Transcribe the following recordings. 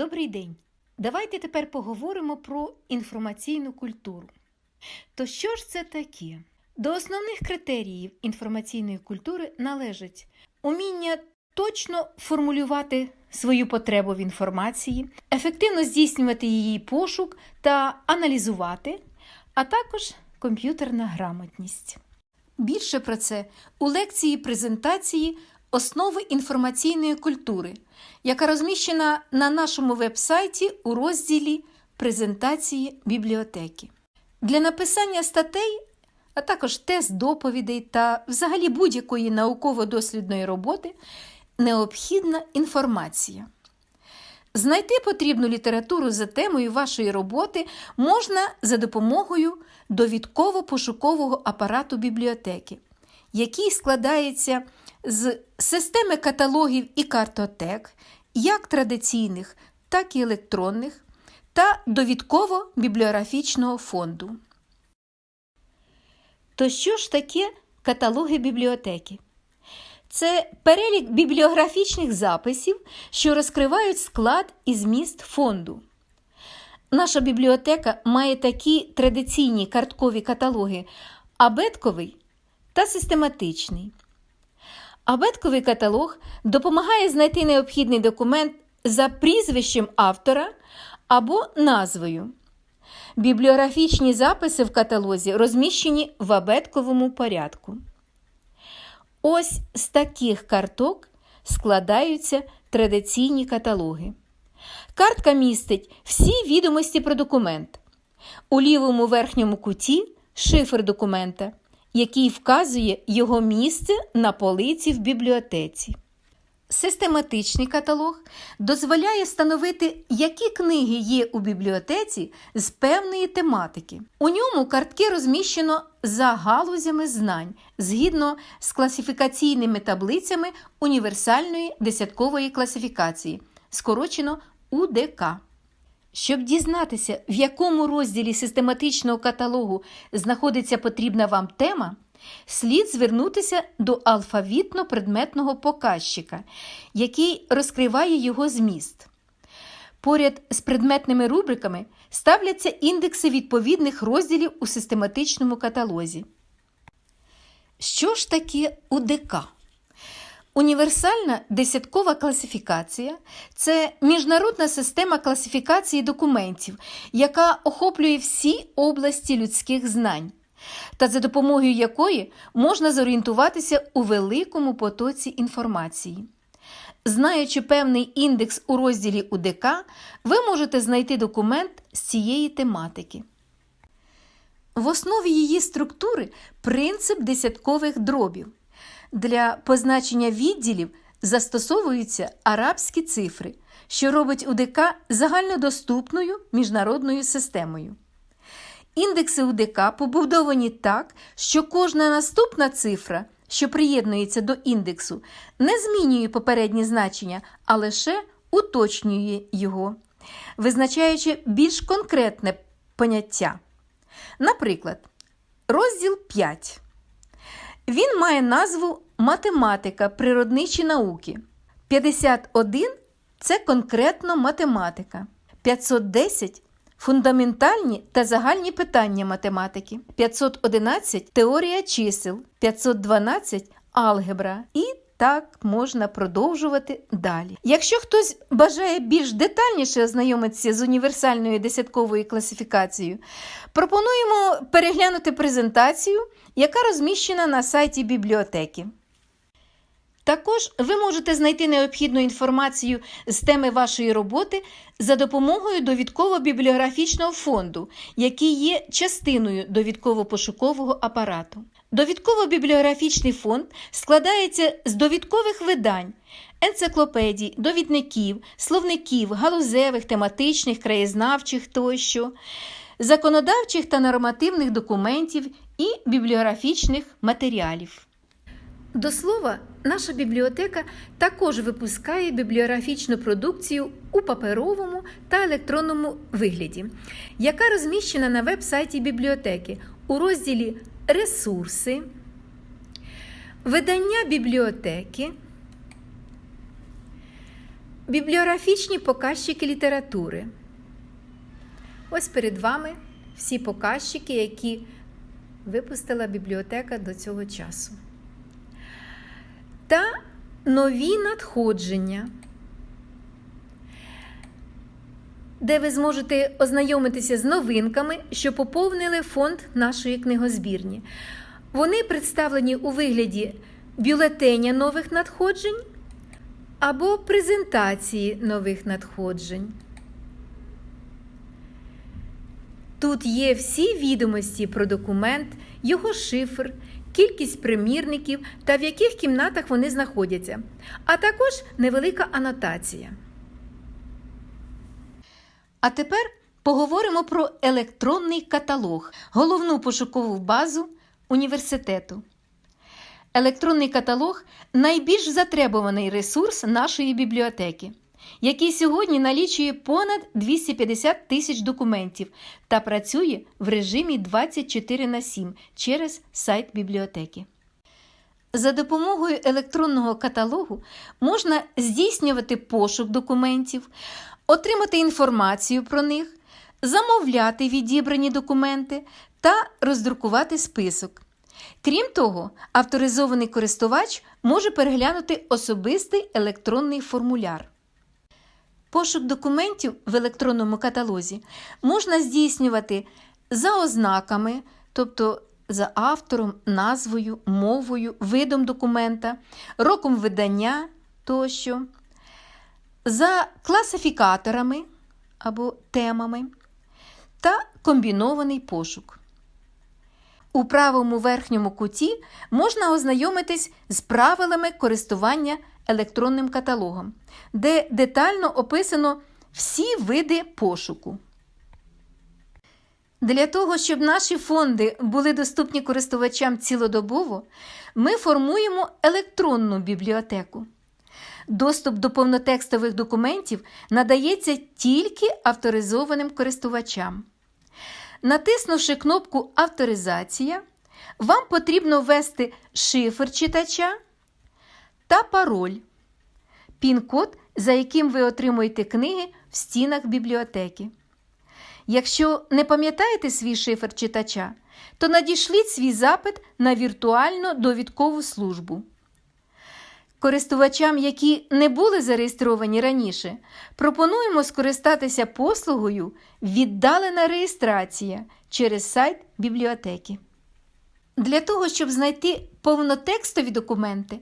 Добрий день! Давайте тепер поговоримо про інформаційну культуру. То що ж це таке? До основних критеріїв інформаційної культури належить уміння точно формулювати свою потребу в інформації, ефективно здійснювати її пошук та аналізувати, а також комп'ютерна грамотність. Більше про це у лекції презентації Основи інформаційної культури, яка розміщена на нашому веб-сайті у розділі Презентації бібліотеки. Для написання статей, а також тест доповідей та взагалі будь-якої науково-дослідної роботи необхідна інформація. Знайти потрібну літературу за темою вашої роботи можна за допомогою довідково-пошукового апарату бібліотеки, який складається системи каталогів і картотек, як традиційних, так і електронних, та довідково-бібліографічного фонду. То що ж таке каталоги бібліотеки? Це перелік бібліографічних записів, що розкривають склад і зміст фонду. Наша бібліотека має такі традиційні карткові каталоги абетковий та систематичний. Абетковий каталог допомагає знайти необхідний документ за прізвищем автора або назвою. Бібліографічні записи в каталозі розміщені в абетковому порядку. Ось з таких карток складаються традиційні каталоги. Картка містить всі відомості про документ. У лівому верхньому куті шифр документа, який вказує його місце на полиці в бібліотеці. Систематичний каталог дозволяє встановити, які книги є у бібліотеці з певної тематики. У ньому картки розміщено за галузями знань згідно з класифікаційними таблицями універсальної десяткової класифікації, скорочено УДК. Щоб дізнатися, в якому розділі систематичного каталогу знаходиться потрібна вам тема, слід звернутися до алфавітно-предметного показчика, який розкриває його зміст. Поряд з предметними рубриками ставляться індекси відповідних розділів у систематичному каталозі. Що ж таке УДК? Універсальна десяткова класифікація це міжнародна система класифікації документів, яка охоплює всі області людських знань, та за допомогою якої можна зорієнтуватися у великому потоці інформації. Знаючи певний індекс у розділі УДК, ви можете знайти документ з цієї тематики. В основі її структури принцип десяткових дробів. Для позначення відділів застосовуються арабські цифри, що робить УДК загальнодоступною міжнародною системою. Індекси УДК побудовані так, що кожна наступна цифра, що приєднується до індексу, не змінює попереднє значення, а лише уточнює його, визначаючи більш конкретне поняття. Наприклад, розділ 5. Він має назву Математика, природничі науки. 51 це конкретно математика. 510 фундаментальні та загальні питання математики. 511 теорія чисел, 512 алгебра. І так можна продовжувати далі. Якщо хтось бажає більш детальніше ознайомитися з універсальною десятковою класифікацією, пропонуємо переглянути презентацію, яка розміщена на сайті бібліотеки. Також ви можете знайти необхідну інформацію з теми вашої роботи за допомогою довідково-бібліографічного фонду, який є частиною довідково-пошукового апарату. Довідково-бібліографічний фонд складається з довідкових видань, енциклопедій, довідників, словників, галузевих, тематичних, краєзнавчих тощо, законодавчих та нормативних документів і бібліографічних матеріалів. До слова, наша бібліотека також випускає бібліографічну продукцію у паперовому та електронному вигляді, яка розміщена на веб-сайті бібліотеки у розділі Ресурси, видання бібліотеки, Бібліографічні показчики літератури. Ось перед вами всі показчики, які випустила бібліотека до цього часу. Нові надходження, де ви зможете ознайомитися з новинками, що поповнили фонд нашої книгозбірні. Вони представлені у вигляді бюлетеня нових надходжень або презентації нових надходжень. Тут є всі відомості про документ, його шифр, кількість примірників та в яких кімнатах вони знаходяться, а також невелика анотація. А тепер поговоримо про електронний каталог, головну пошукову базу університету. Електронний каталог найбільш затребуваний ресурс нашої бібліотеки, який сьогодні налічує понад 250 тисяч документів та працює в режимі 24 на 7 через сайт бібліотеки. За допомогою електронного каталогу можна здійснювати пошук документів, отримати інформацію про них, замовляти відібрані документи та роздрукувати список. Крім того, авторизований користувач може переглянути особистий електронний формуляр. Пошук документів в електронному каталозі можна здійснювати за ознаками, тобто за автором, назвою, мовою, видом документа, роком видання тощо, за класифікаторами або темами та комбінований пошук. У правому верхньому куті можна ознайомитись з правилами користування електронним каталогом, де детально описано всі види пошуку. Для того, щоб наші фонди були доступні користувачам цілодобово, ми формуємо електронну бібліотеку. Доступ до повнотекстових документів надається тільки авторизованим користувачам. Натиснувши кнопку Авторизація, вам потрібно ввести шифр читача та пароль, пін-код, за яким ви отримуєте книги в стінах бібліотеки. Якщо не пам'ятаєте свій шифр читача, то надішліть свій запит на віртуальну довідкову службу. Користувачам, які не були зареєстровані раніше, пропонуємо скористатися послугою Віддалена реєстрація через сайт бібліотеки. Для того, щоб знайти повнотекстові документи,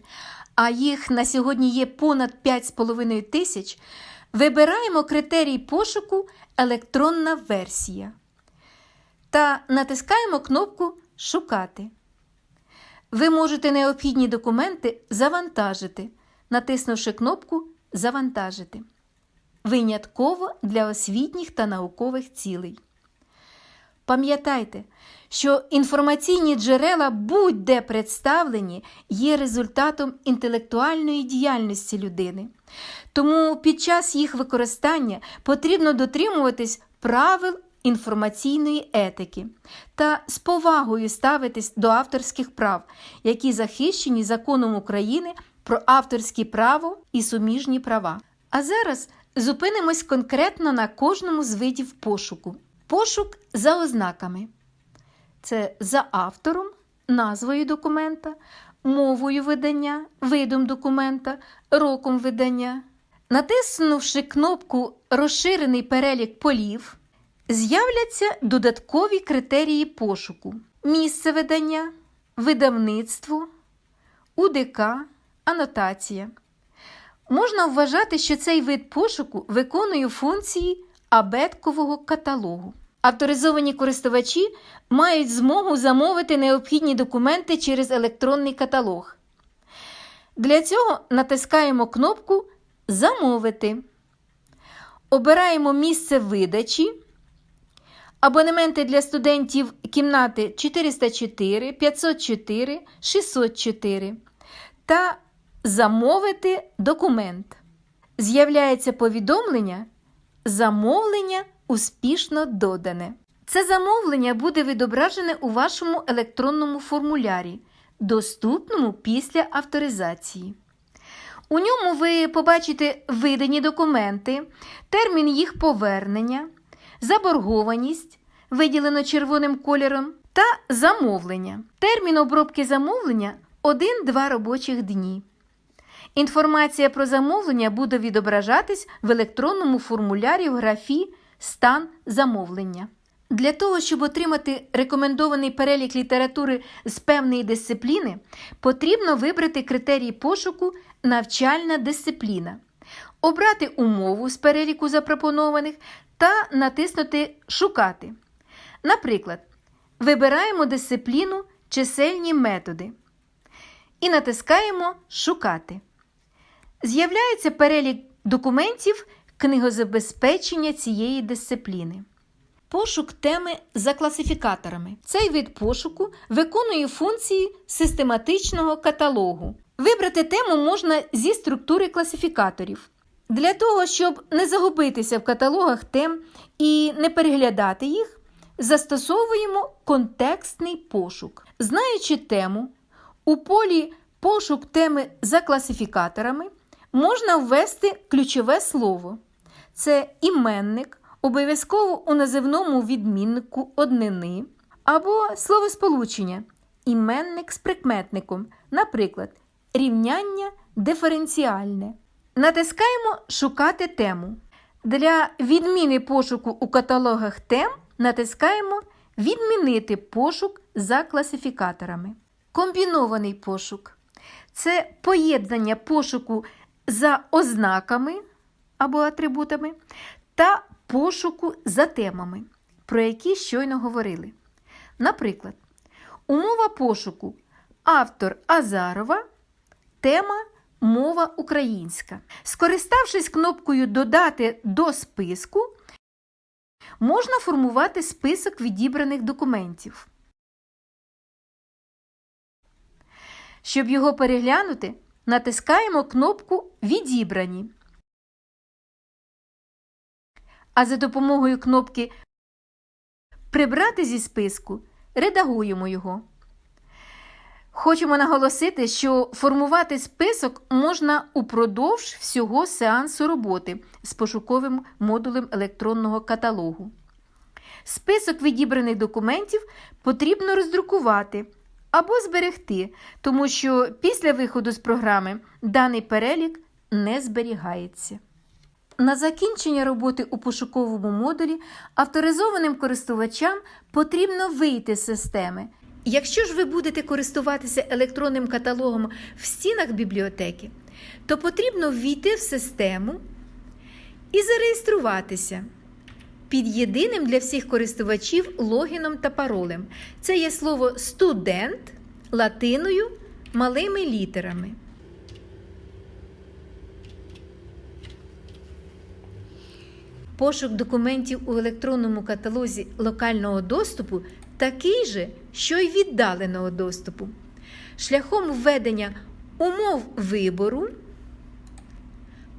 а їх на сьогодні є понад 5,5 тисяч, вибираємо критерій пошуку Електронна версія та натискаємо кнопку Шукати. Ви можете необхідні документи завантажити, натиснувши кнопку Завантажити. Винятково для освітніх та наукових цілей. Пам'ятайте, що інформаційні джерела будь-де представлені є результатом інтелектуальної діяльності людини. Тому під час їх використання потрібно дотримуватись правил інформаційної етики та з повагою ставитись до авторських прав, які захищені законом України про авторське право і суміжні права. А зараз зупинимось конкретно на кожному з видів пошуку. Пошук за ознаками. Це за автором, назвою документа, мовою видання, видом документа, роком видання. Натиснувши кнопку Розширений перелік полів, з'являться додаткові критерії пошуку: місце видання, видавництво, УДК, анотація. Можна вважати, що цей вид пошуку виконує функції абеткового каталогу. Авторизовані користувачі мають змогу замовити необхідні документи через електронний каталог. Для цього натискаємо кнопку Замовити. Обираємо місце видачі. Абонементи для студентів кімнати 404, 504, 604 та Замовити документ. З'являється повідомлення Замовлення успішно додане. Це замовлення буде відображене у вашому електронному формулярі, доступному після авторизації. У ньому ви побачите видані документи, термін їх повернення, заборгованість, виділено червоним кольором, та замовлення. Термін обробки замовлення 1-2 робочих дні. Інформація про замовлення буде відображатись в електронному формулярі в графі Стан замовлення. Для того, щоб отримати рекомендований перелік літератури з певної дисципліни, потрібно вибрати критерій пошуку навчальна дисципліна, обрати умову з переліку запропонованих та натиснути Шукати. Наприклад, вибираємо дисципліну чисельні методи і натискаємо Шукати. З'являється перелік документів книгозабезпечення цієї дисципліни. Пошук теми за класифікаторами. Цей вид пошуку виконує функції систематичного каталогу. Вибрати тему можна зі структури класифікаторів. Для того, щоб не загубитися в каталогах тем і не переглядати їх, застосовуємо контекстний пошук. Знаючи тему, у полі Пошук теми за класифікаторами можна ввести ключове слово. Це іменник, обов'язково у називному відміннику однини, або словосполучення іменник з прикметником, наприклад, рівняння диференціальне. Натискаємо Шукати тему. Для відміни пошуку у каталогах тем натискаємо Відмінити пошук за класифікаторами. Комбінований пошук це поєднання пошуку за ознаками або атрибутами та пошуку за темами, про які щойно говорили. Наприклад, умова пошуку автор Азарова, тема мова українська. Скориставшись кнопкою Додати до списку, можна формувати список відібраних документів. Щоб його переглянути, натискаємо кнопку Відібрані. А за допомогою кнопки Прибрати зі списку редагуємо його. Хочемо наголосити, що формувати список можна упродовж всього сеансу роботи з пошуковим модулем електронного каталогу. Список відібраних документів потрібно роздрукувати або зберегти, тому що після виходу з програми даний перелік не зберігається. На закінчення роботи у пошуковому модулі авторизованим користувачам потрібно вийти з системи. Якщо ж ви будете користуватися електронним каталогом в стінах бібліотеки, то потрібно ввійти в систему і зареєструватися під єдиним для всіх користувачів логіном та паролем. Це є слово студент латиною малими літерами. Пошук документів у електронному каталозі локального доступу такий же, що й віддаленого доступу. Шляхом введення умов вибору,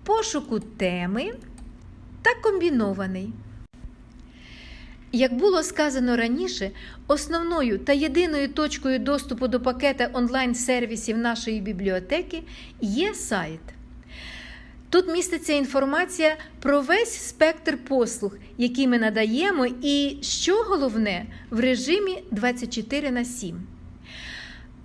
пошуку теми та комбінований. Як було сказано раніше, основною та єдиною точкою доступу до пакета онлайн-сервісів нашої бібліотеки є сайт. Тут міститься інформація про весь спектр послуг, які ми надаємо, і, що головне, в режимі 24 на 7.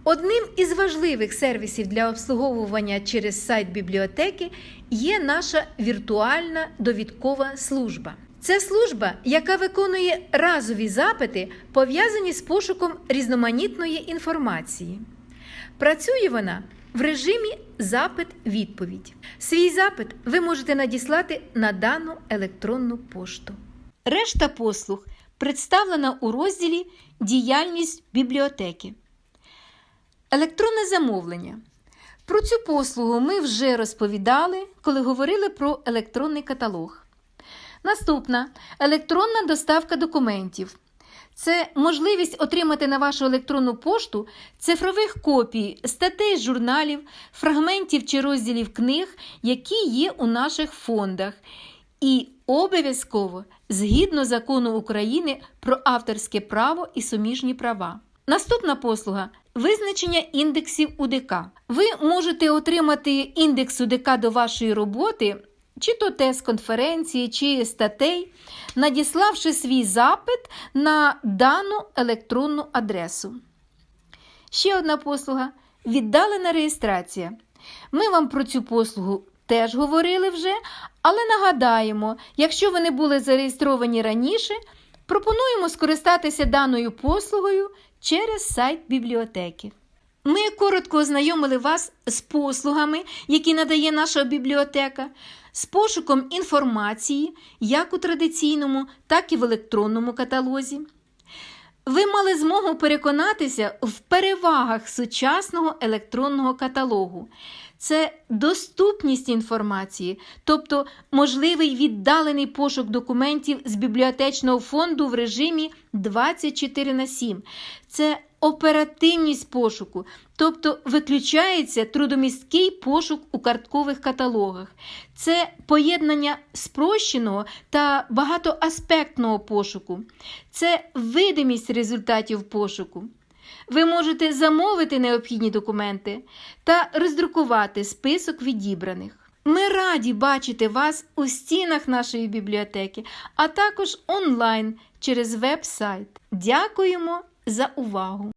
Одним із важливих сервісів для обслуговування через сайт бібліотеки є наша віртуальна довідкова служба. Це служба, яка виконує разові запити, пов'язані з пошуком різноманітної інформації. Працює вона в режимі запит-відповідь. Свій запит ви можете надіслати на дану електронну пошту. Решта послуг представлена у розділі Діяльність бібліотеки. Електронне замовлення. Про цю послугу ми вже розповідали, коли говорили про електронний каталог. Наступна електронна доставка документів. Це можливість отримати на вашу електронну пошту цифрових копій статей журналів, фрагментів чи розділів книг, які є у наших фондах, і обов'язково згідно закону України про авторське право і суміжні права. Наступна послуга визначення індексів УДК. Ви можете отримати індекс УДК до вашої роботи, чи то тест конференції, чи статей, надіславши свій запит на дану електронну адресу. Ще одна послуга віддалена реєстрація. Ми вам про цю послугу теж говорили вже, але нагадаємо, якщо ви не були зареєстровані раніше, пропонуємо скористатися даною послугою через сайт бібліотеки. Ми коротко ознайомили вас з послугами, які надає наша бібліотека, з пошуком інформації як у традиційному, так і в електронному каталозі. Ви мали змогу переконатися в перевагах сучасного електронного каталогу. Це доступність інформації, тобто можливий віддалений пошук документів з бібліотечного фонду в режимі 24 на 7. Це оперативність пошуку, тобто виключається трудомісткий пошук у карткових каталогах. Це поєднання спрощеного та багатоаспектного пошуку. Це видимість результатів пошуку. Ви можете замовити необхідні документи та роздрукувати список відібраних. Ми раді бачити вас у стінах нашої бібліотеки, а також онлайн через веб-сайт. Дякуємо за увагу!